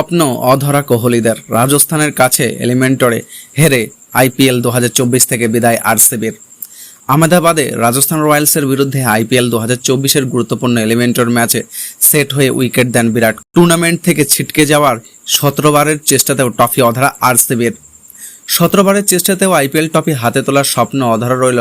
স্বপ্ন অধরা কোহলিদের রাজস্থানের কাছে এলিমেন্টরে হেরে আইপিএল দু থেকে বিদায় আরসিবির। আহমেদাবাদে রাজস্থান রয়্যালসের বিরুদ্ধে আইপিএল দু হাজার চব্বিশের গুরুত্বপূর্ণ এলিমেন্টর ম্যাচে সেট হয়ে উইকেট দেন বিরাট। টুর্নামেন্ট থেকে ছিটকে যাওয়ার সতেরোবারের চেষ্টাতেও ট্রফি অধরা আরসিবির। সতেরোবারের চেষ্টাতেও আইপিএল ট্রফি হাতে তোলার স্বপ্ন অধরা রইল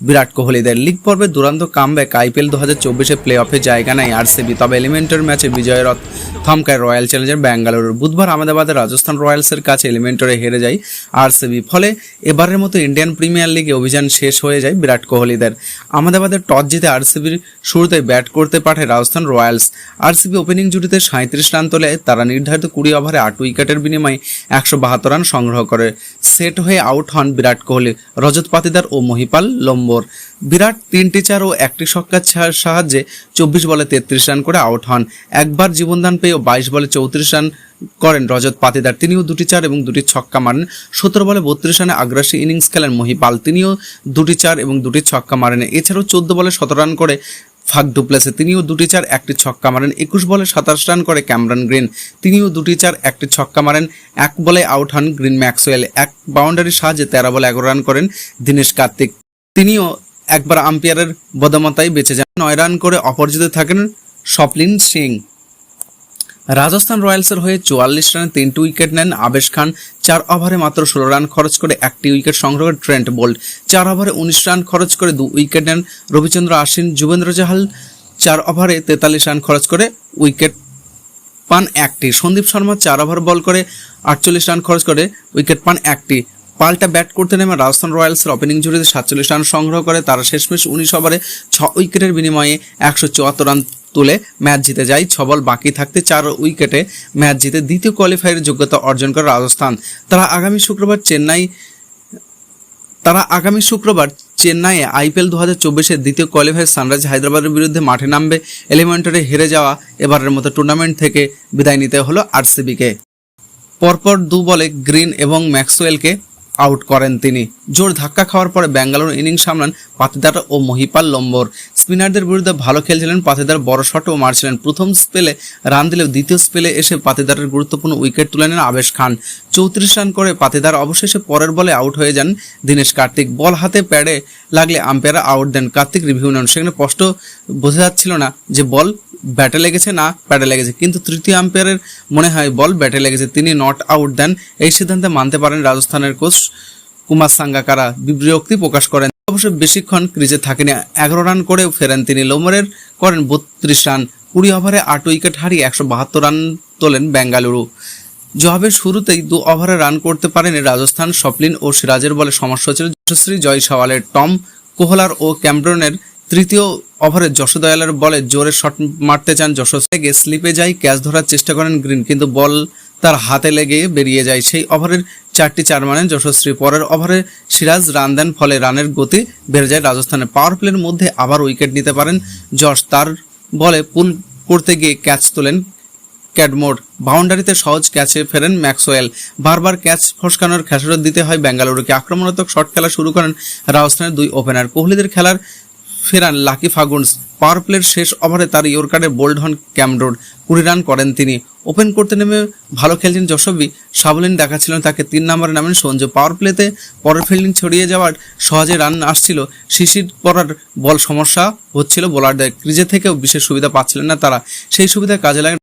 বিরাট কোহলিদের লিগ পর্বে দুরান্ত কামব্যাক আইপিএল দু হাজার চব্বিশে প্লে অফে জায়গা নেয় আরসিবি। তবে এলিমেন্টের ম্যাচে বিজয়ের রথ থমকায় রয়্যাল চ্যালেঞ্জার ব্যাঙ্গালুরু বুধবার আহমেদাবাদে রাজস্থান রয়্যালসের কাছে এলিমেন্টরে হেরে যায় আরসিবি। ফলে এবারের মতো ইন্ডিয়ান প্রিমিয়ার লিগে অভিযান শেষ হয়ে যায় বিরাট কোহলিদের। আহমেদাবাদের টস জিতে আরসিবির শুরুতে ব্যাট করতে পাঠায় রাজস্থান রয়্যালস। আরসিবি ওপেনিং জুটিতে সাঁত্রিশ রান তোলে, তারা নির্ধারিত কুড়ি ওভারে আট উইকেটের বিনিময়ে একশো বাহাত্তর রান সংগ্রহ করে। সেট হয়ে আউট হন বিরাট কোহলি, রজত পাতিদার ও মহিপাল লম্বর বিরাট তিনটি চার ও একটি ছক্কার সাহায্যে চব্বিশ বলে তেত্রিশ রান করে আউট হন। একবার জীবনদান পেয়েও বাইশ বলে চৌত্রিশ রান করেন রজত পাতিদার। তিনিও দুটি চার এবং দুটি ছক্কা মারেন। সতেরো বলে বত্রিশ রানে আগ্রাসী ইনিংস খেলেন মহিপাল তিনিও দুটি চার এবং দুটি ছক্কা মারেন। এছাড়াও চোদ্দ বলে সতেরো রান করে ফাক ডুপ্লেসে তিনিও দুটি চার, একটি ছক্কা মারেন। একুশ বলে সাতাশ রান করে ক্যামরন গ্রিন। তিনিও দুটি চার, একটি ছক্কা মারেন। এক বলে আউট হন গ্রিন ম্যাক্সওয়েল। এক বাউন্ডারির সাহায্যে তেরো বলে এগারো রান করেন দীনেশ কার্তিক। তিনিও একবার আম্পায়ারের বদমতায় বেঁচে যান। নয় রান করে অপরাজিত থাকেন স্বপ্লিন সিং। রাজস্থান রয়্যালসের হয়ে চুয়াল্লিশ রানে তিনটি উইকেট নেন আবেশ খান। চার ওভারে মাত্র ষোলো রান খরচ করে একটি উইকেট সংগ্রহ করে ট্রেন্ট বোল্ট। চার ওভারে উনিশ রান খরচ করে দু উইকেট নেন রবিচন্দ্র আশ্বিন, যুবেন্দ্র জাহাল। চার ওভারে তেতাল্লিশ রান খরচ করে উইকেট পান একটি। সন্দীপ শর্মা চার ওভার বল করে আটচল্লিশ রান খরচ করে উইকেট পান একটি। পাল্টা ব্যাট করতে নেমে রাজস্থান রয়্যালসের ওপেনিং জুড়িতে সাতচল্লিশ রান সংগ্রহ করে। তারা শেষমেশ উনিশ ওভারে ছ উইকেটের বিনিময়ে একশো চুয়াত্তর রান তুলে ম্যাচ জিতে যায়। ছ বল বাকি থাকতে চার উইকেটে ম্যাচ জিতে দ্বিতীয় কোয়ালিফায়ারের যোগ্যতা অর্জন করে রাজস্থান। তারা আগামী শুক্রবার চেন্নাই, তারা আগামী শুক্রবার চেন্নাইয়ে আইপিএল দু হাজার চব্বিশের দ্বিতীয় কোয়ালিফায়ার সানরাইজ হায়দ্রাবাদের বিরুদ্ধে মাঠে নামবে। এলিমেন্টারে হেরে যাওয়া এবারের মতো টুর্নামেন্ট থেকে বিদায় নিতে হলো আরসিবিকে। পরপর দু বলে গ্রিন এবং ম্যাক্সওয়েলকে আউট করেন তিনি। জোর ধাক্কা খাওয়ার পরে ব্যাঙ্গালোর ইনিংস সামলান পাতিদার ও মহিপাল লম্বর। স্পিনারদের বিরুদ্ধে ভালো খেলছিলেন পাতিদার বড় শটও মারছিলেন। প্রথম স্পেলে রান দিলেও দ্বিতীয় স্পেলে এসে পাতিদারের গুরুত্বপূর্ণ উইকেট তুলে নেন আবেশ খান। চৌত্রিশ রান করে পাতিদার অবশেষে পরের বলে আউট হয়ে যান দীনেশ কার্তিক। বল হাতে প্যাডে লাগলে আম্পায়াররা আউট দেন কার্তিক রিভিউ নেন। সেখানে স্পষ্ট বোঝা যাচ্ছিল না যে বল ব্যাটে লেগেছে, না প্যাডে লেগেছে। কিন্তু তৃতীয় আম্পায়ারের মনে হয় বল ব্যাটে লেগেছে, তিনি নট আউট দেন। এই সিদ্ধান্তে মানতে পারেন রাজস্থানের কোচ কুমার সাঙ্গাকারা। বিরক্তি প্রকাশ করেন। অবশ্য বেশিক্ষণ ক্রিজে থাকেনি। এগারো রান করেও ফেরেন তিনি। লোমরের করেন বত্রিশ রান কুড়ি ওভারে আট উইকেট হারিয়ে একশো বাহাত্তর রান তোলেন বেঙ্গালুরু। জবাবের শুরুতেই দু ওভারে রান করতে পারেন রাজস্থান। স্বপ্লিন ও সিরাজের বলে সমস্যা ছিল যশস্বী, জয়সওয়ালের, টম কোহলার ও ক্যাম্ব্রনের তৃতীয় ওভারে যশোদয়ালের বলে জোরে শট মারতে চান যশস্বীকে স্লিপে যায় ক্যাচ ধরার চেষ্টা করেন গ্রিন, কিন্তু বল তার হাতে লেগে বেরিয়ে যায়। সেই ওভারের চারটি চার মানেন যশস্বী পরের ওভারে সিরাজ রান দেন, ফলে রানের গতি বেড়ে যায় রাজস্থানের পাওয়ার প্লের মধ্যে আবার উইকেট নিতে পারেন যশ। তার বলে পুল করতে গিয়ে ক্যাচ তোলেন ক্যাডমোর। বাউন্ডারিতে সহজ ক্যাচে ফেরেন ম্যাক্সওয়েল। বারবার ক্যাচ ফসকানোর খেসারত দিতে হয় বেঙ্গালুরুকে। আক্রমণাত্মক শট খেলা শুরু করেন রাজস্থানের দুই ওপেনার কোহলিদের খেলার ফেরান লাকি ফাগুন্স। পাওয়ার প্লের শেষ ওভারে তার ইয়র্কারে বোল্ড হন ক্যামরোড কুড়ি রান করেন তিনি। ওপেন করতে নেমে ভালো খেলছেন যশবী। সাবলীন দেখাচ্ছিলেন তাকে তিন নম্বরে নামেন সঞ্জু। পাওয়ার প্লেতে পরের ফিল্ডিং ছড়িয়ে যাওয়ার সহজে রান আসছিল। শিশির পড়ার বল সমস্যা হচ্ছিল বোলারদের। ক্রিজে থেকেও বিশেষ সুবিধা পাচ্ছিলেন না তারা। সেই সুবিধা কাজে লাগে